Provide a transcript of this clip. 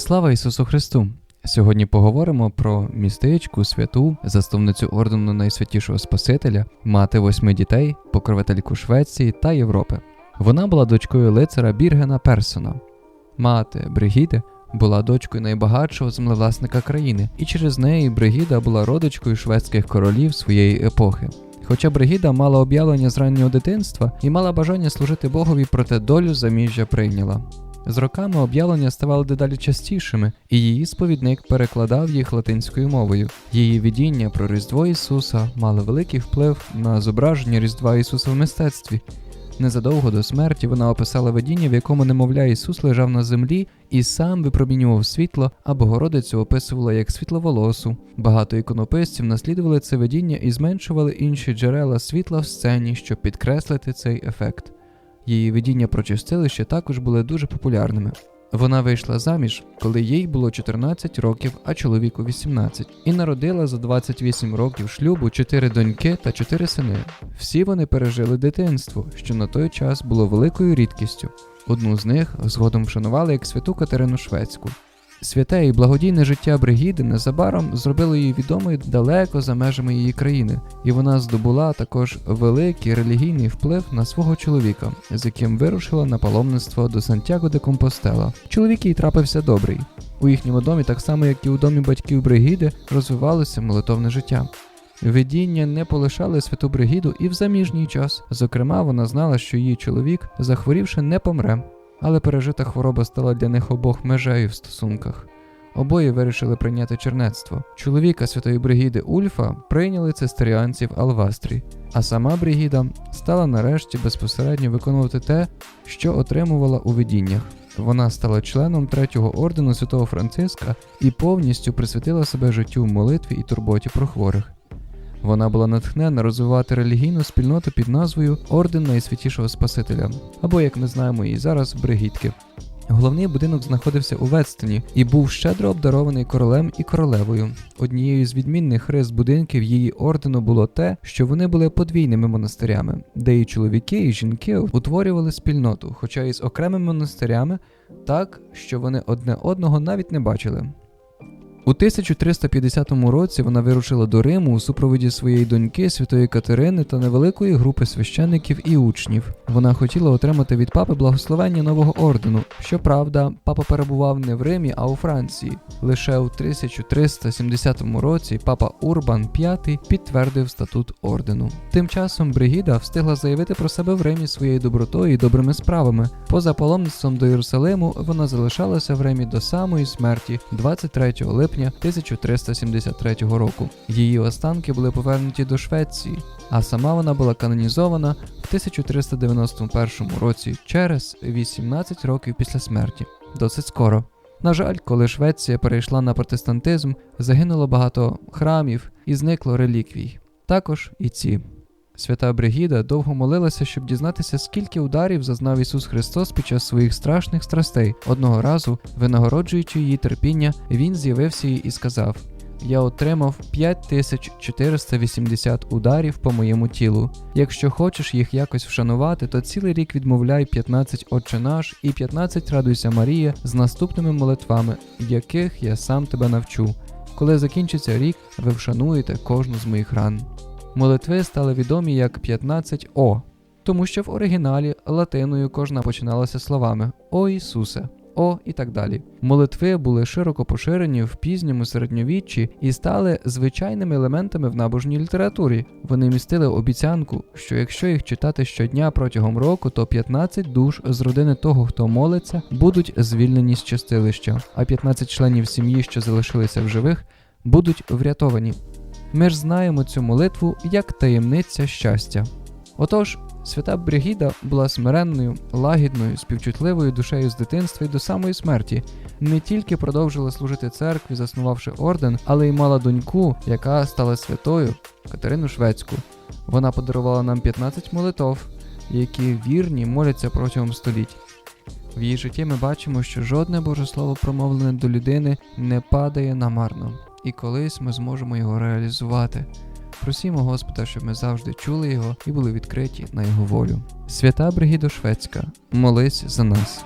Слава Ісусу Христу! Сьогодні поговоримо про містичку, святу, засновницю ордену найсвятішого Спасителя, мати восьми дітей, покровительку Швеції та Європи. Вона була дочкою лицара Біргена Персона. Мати Бригіди була дочкою найбагатшого землевласника країни, і через неї Бригіда була родичкою шведських королів своєї епохи. Хоча Бригіда мала об'явлення з раннього дитинства і мала бажання служити Богові, проте долю заміжжя прийняла. З роками об'явлення ставали дедалі частішими, і її сповідник перекладав їх латинською мовою. Її видіння про Різдво Ісуса мали великий вплив на зображення Різдва Ісуса в мистецтві. Незадовго до смерті вона описала видіння, в якому немовля Ісус лежав на землі і сам випромінював світло, а Богородицю описувала як світловолосу. Багато іконописців наслідували це видіння і зменшували інші джерела світла в сцені, щоб підкреслити цей ефект. Її видіння про чистилище також були дуже популярними. Вона вийшла заміж, коли їй було 14 років, а чоловіку 18, і народила за 28 років шлюбу 4 доньки та 4 сини. Всі вони пережили дитинство, що на той час було великою рідкістю. Одну з них згодом вшанували як святу Катерину Шведську. Святе і благодійне життя Бригіди незабаром зробило її відомою далеко за межами її країни, і вона здобула також великий релігійний вплив на свого чоловіка, з яким вирушила на паломництво до Сантьяго де Компостела. Чоловік їй трапився добрий. У їхньому домі, так само як і у домі батьків Бригіди, розвивалося молитовне життя. Видіння не полишали святу Бригіду і в заміжній час. Зокрема, вона знала, що її чоловік, захворівши, не помре але пережита хвороба стала для них обох межею в стосунках. Обоє вирішили прийняти чернецтво. Чоловіка святої бригіди Ульфа прийняли цистеріанці в Алвастрі, а сама бригіда стала нарешті безпосередньо виконувати те, що отримувала у видіннях. Вона стала членом третього ордену святого Франциска і повністю присвятила себе життю в молитві і турботі про хворих. Вона була натхнена розвивати релігійну спільноту під назвою Орден Найсвятішого Спасителя, або, як ми знаємо її зараз, Бригітки. Головний будинок знаходився у Ветстоні і був щедро обдарований королем і королевою. Однією з відмінних рис будинків її ордену було те, що вони були подвійними монастирями, де і чоловіки, і жінки утворювали спільноту, хоча і з окремими монастирями, так що вони одне одного навіть не бачили. У 1350 році вона вирушила до Риму у супроводі своєї доньки Святої Катерини та невеликої групи священників і учнів. Вона хотіла отримати від папи благословення нового ордену. Щоправда, папа перебував не в Римі, а у Франції. Лише у 1370 році папа Урбан V підтвердив статут ордену. Тим часом Бригіда встигла заявити про себе в Римі своєю добротою і добрими справами. Поза паломництвом до Єрусалиму вона залишалася в Римі до самої смерті 23 липня липня 1373 року. Її останки були повернуті до Швеції, а сама вона була канонізована в 1391 році через 18 років після смерті. Досить скоро. На жаль, коли Швеція перейшла на протестантизм, загинуло багато храмів і зникло реліквій. Також і ці. Свята Бригіда довго молилася, щоб дізнатися, скільки ударів зазнав Ісус Христос під час своїх страшних страстей. Одного разу, винагороджуючи її терпіння, він з'явився їй і сказав: Я отримав 5480 ударів по моєму тілу. Якщо хочеш їх якось вшанувати, то цілий рік відмовляй 15 Отче наш і 15 Радуйся Марія з наступними молитвами, яких я сам тебе навчу. Коли закінчиться рік, ви вшануєте кожну з моїх ран. Молитви стали відомі як 15 О, тому що в оригіналі латиною кожна починалася словами О Ісусе, О і так далі. Молитви були широко поширені в пізньому середньовіччі і стали звичайними елементами в набожній літературі. Вони містили обіцянку, що якщо їх читати щодня протягом року, то 15 душ з родини того, хто молиться, будуть звільнені з чистилища, а 15 членів сім'ї, що залишилися в живих, будуть врятовані. Ми ж знаємо цю молитву як таємниця щастя. Отож, свята Бригіда була смиренною, лагідною, співчутливою душею з дитинства і до самої смерті, не тільки продовжила служити церкві, заснувавши орден, але й мала доньку, яка стала святою Катерину Шведську. Вона подарувала нам 15 молитов, які вірні моляться протягом століть. В її житті ми бачимо, що жодне Боже Слово промовлене до людини не падає намарно і колись ми зможемо його реалізувати. Просімо Господа, щоб ми завжди чули його і були відкриті на його волю. Свята Бригідо Шведська, молись за нас.